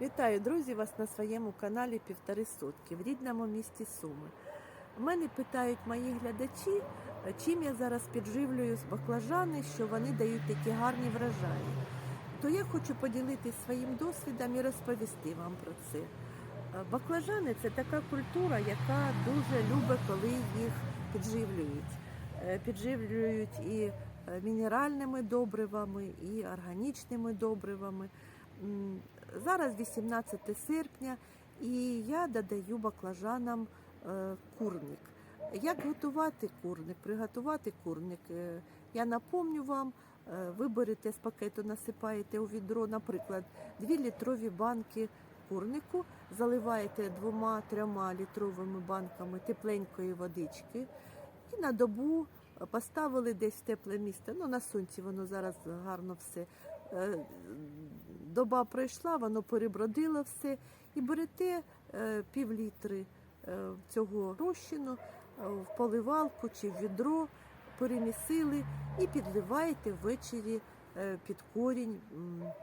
Вітаю, друзі, вас на своєму каналі Півтори сотки в рідному місті Суми. Мене питають мої глядачі, чим я зараз підживлюю баклажани, що вони дають такі гарні врожаї. То я хочу поділитися своїм досвідом і розповісти вам про це. Е, Баклажани це така культура, яка дуже любить, коли їх підживлюють. Е, Підживлюють і е, мінеральними добривами, і органічними добривами. Зараз 18 серпня, і я додаю баклажанам е, курник. Як готувати курник? Приготувати курник. е, Я напомню вам, е, ви берете з пакету, насипаєте у відро, наприклад, 2 літрові банки курнику, заливаєте двома-трьома літровими банками тепленької водички і на добу поставили десь в тепле місце. Ну, на сонці воно зараз гарно все. Доба пройшла, воно перебродило все. І берете е, пів літри е, цього розчину е, в поливалку чи в відро, перемісили і підливаєте ввечері під корінь,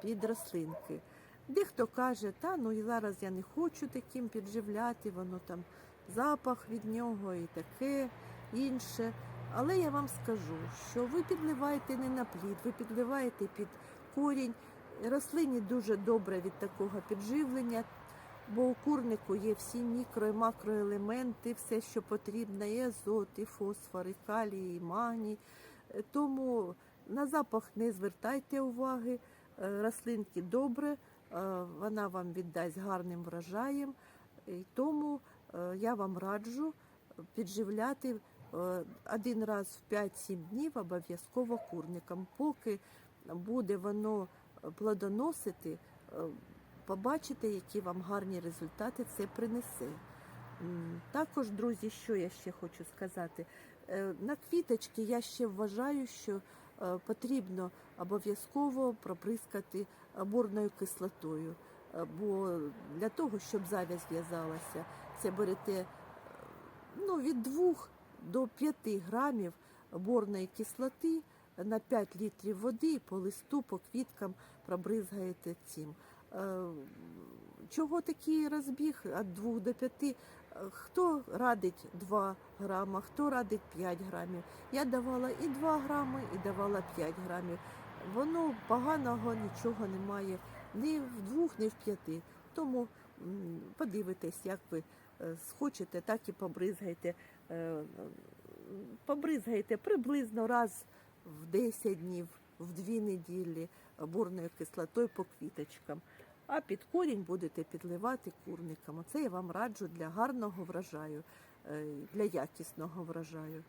під рослинки. Дехто каже, та ну і зараз я не хочу таким підживляти, воно там запах від нього і таке інше. Але я вам скажу, що ви підливаєте не на плід, ви підливаєте під корінь. Рослині дуже добре від такого підживлення, бо у курнику є всі мікро і макроелементи, все, що потрібно, і азот, і фосфор, і калій, і магній. Е, Тому на запах не звертайте уваги. Е, Рослинки добре, е, вона вам віддасть гарним врожаєм. І тому я вам раджу підживляти один раз в 5-7 днів обов'язково курником. Поки буде воно плодоносити, е, побачите, які вам гарні результати це принесе. Також, друзі, що я ще хочу сказати. Е, На квіточки я ще вважаю, що е, потрібно обов'язково проприскати борною кислотою. Бо для того, щоб завязь в'язалася, це берете ну, від 2 до 5 грамів борної кислоти на 5 літрів води по листу, по квіткам пробризгаєте цим. Е, Чого такий розбіг від 2 до 5? Е, Хто радить 2 грама, хто радить 5 грамів. Я давала і 2 грами, і давала 5 грамів. Воно поганого нічого немає ні в двох, ні в п'яти. Тому подивитесь, як ви е, схочете, так і побризгайте. Е, Побризгайте приблизно раз в 10 днів, в 2 неділі бурною кислотою по квіточкам. А під корінь будете підливати курником. Оце я вам раджу для гарного врожаю, е, для якісного врожаю.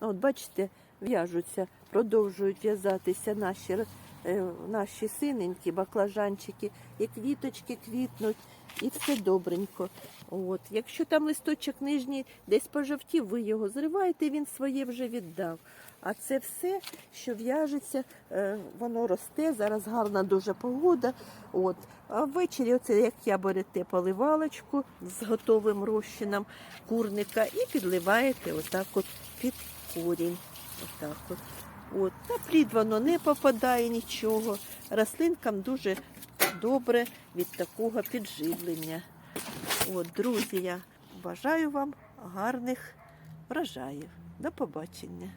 От бачите, в'яжуться, продовжують в'язатися наші, наші синенькі баклажанчики, і квіточки квітнуть, і все добренько. От. Якщо там листочок нижній десь пожовтів, ви його зриваєте, він своє вже віддав. А це все, що в'яжеться, е, воно росте. Зараз гарна дуже погода. От. А ввечері, оце як я берете поливалочку з готовим розчином курника і підливаєте отак от під корінь. Отак от. От. На плід воно не попадає нічого. Рослинкам дуже добре від такого підживлення. От, друзі, я бажаю вам гарних врожаїв. До побачення.